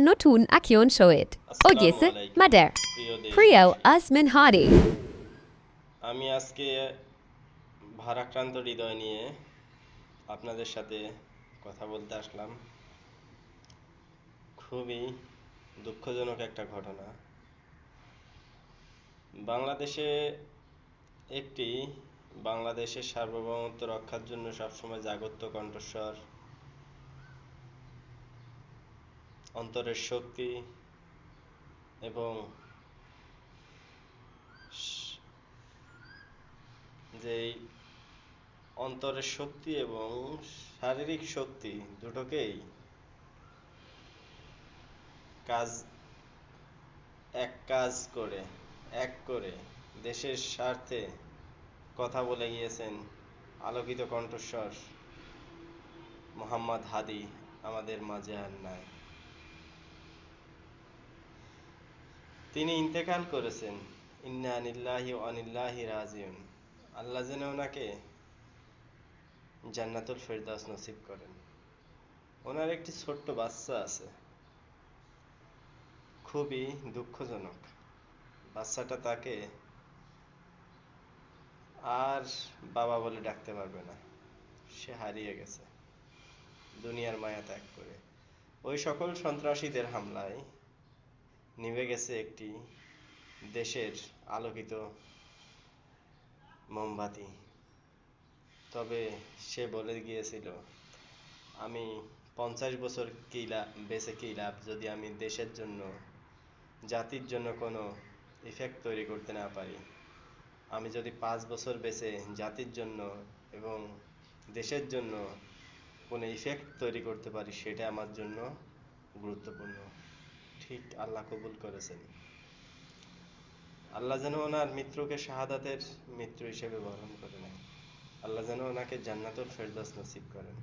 নতুন আকিয়ন শোয়েট ওগেছে মাদের প্রিয় দেশ প্রিয় আসমিন হারি আমি আজকে ভারাক্রান্ত হৃদয় নিয়ে আপনাদের সাথে কথা বলতে আসলাম। খুবই দুঃখজনক একটা ঘটনা। বাংলাদেশে একটি বাংলাদেশের সার্বভৌমত্ব রক্ষার জন্য সবসময় জাগত্য কণ্ঠস্বর অন্তরের শক্তি এবং যেই অন্তরের শক্তি এবং শারীরিক শক্তি দুটোকেই কাজ, এক কাজ করে, এক করে দেশের স্বার্থে কথা বলে গিয়েছেন আলোকিত কণ্ঠস্বর মোহাম্মদ হাদি আমাদের মাঝে আর নাই। তিনি ইন্তেকাল করেছেন। ইন্না আনিল্লাহি আনিল্লাহি রাজিউন। আল্লাহ যেন ওনাকে জান্নাতুল ফেরদাউস নসিব করেন। ওনার একটি ছোট্ট বাচ্চা আছে। খুবই দুঃখজনক। বাচ্চাটা তাকে আর বাবা বলে ডাকতে পারবে না। সে হারিয়ে গেছে। দুনিয়ার মায়া ত্যাগ করে। ওই সকল সন্ত্রাসীদের হামলায় নিভে গেছে একটি দেশের আলোকিত মোমবাতি। তবে সে বলে গিয়েছিল, আমি পঞ্চাশ বছর কি লাভ বেঁচে কি লাভ যদি আমি দেশের জন্য, জাতির জন্য কোনো ইফেক্ট তৈরি করতে না পারি? আমি যদি পাঁচ বছর বেঁচে জাতির জন্য এবং দেশের জন্য কোনো ইফেক্ট তৈরি করতে পারি, সেটা আমার জন্য গুরুত্বপূর্ণ। ঠিক আল্লাহ কবুল করেছেন। আল্লাহ যেন ওনার মৃত্যুকে শাহাদাতের মৃত্যু হিসেবে বরণ করে নেয় আল্লাহ যেন ওনাকে জান্নাতুল ফেরদাস নসিব করেন।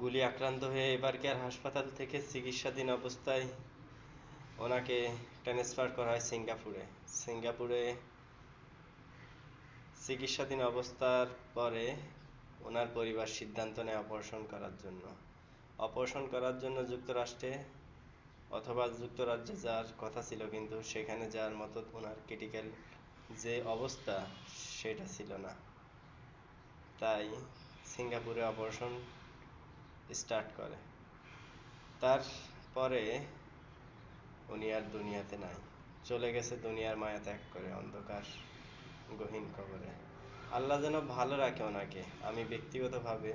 গুলি আক্রান্ত হয়ে এবার কেয়ার হাসপাতাল থেকে চিকিৎসাধীন অবস্থায় ওনাকে ট্রান্সফার করা হয় সিঙ্গাপুরে। সিঙ্গাপুরে চিকিৎসাধীন অবস্থার পরে ওনার পরিবার সিদ্ধান্ত নেয় অপারেশন করার জন্য। অপারেশন করার জন্য যুক্তরাষ্ট্রে অথবা যুক্তরাজ্যে যাওয়ার কথা ছিল, কিন্তু সেখানে যাওয়ার মতো ওনার ক্রিটিক্যাল যে অবস্থা সেটা ছিল না। তাই সিঙ্গাপুরে অপারেশন স্টার্ট করে। তারপরে উনি আর দুনিয়াতে নাই। চলে গেছে দুনিয়ার মায়া ত্যাগ করে, অন্ধকার, গহীন কবরে। আল্লাহ যেন ভালো রাখে ওনাকে। আমি ব্যক্তিগতভাবে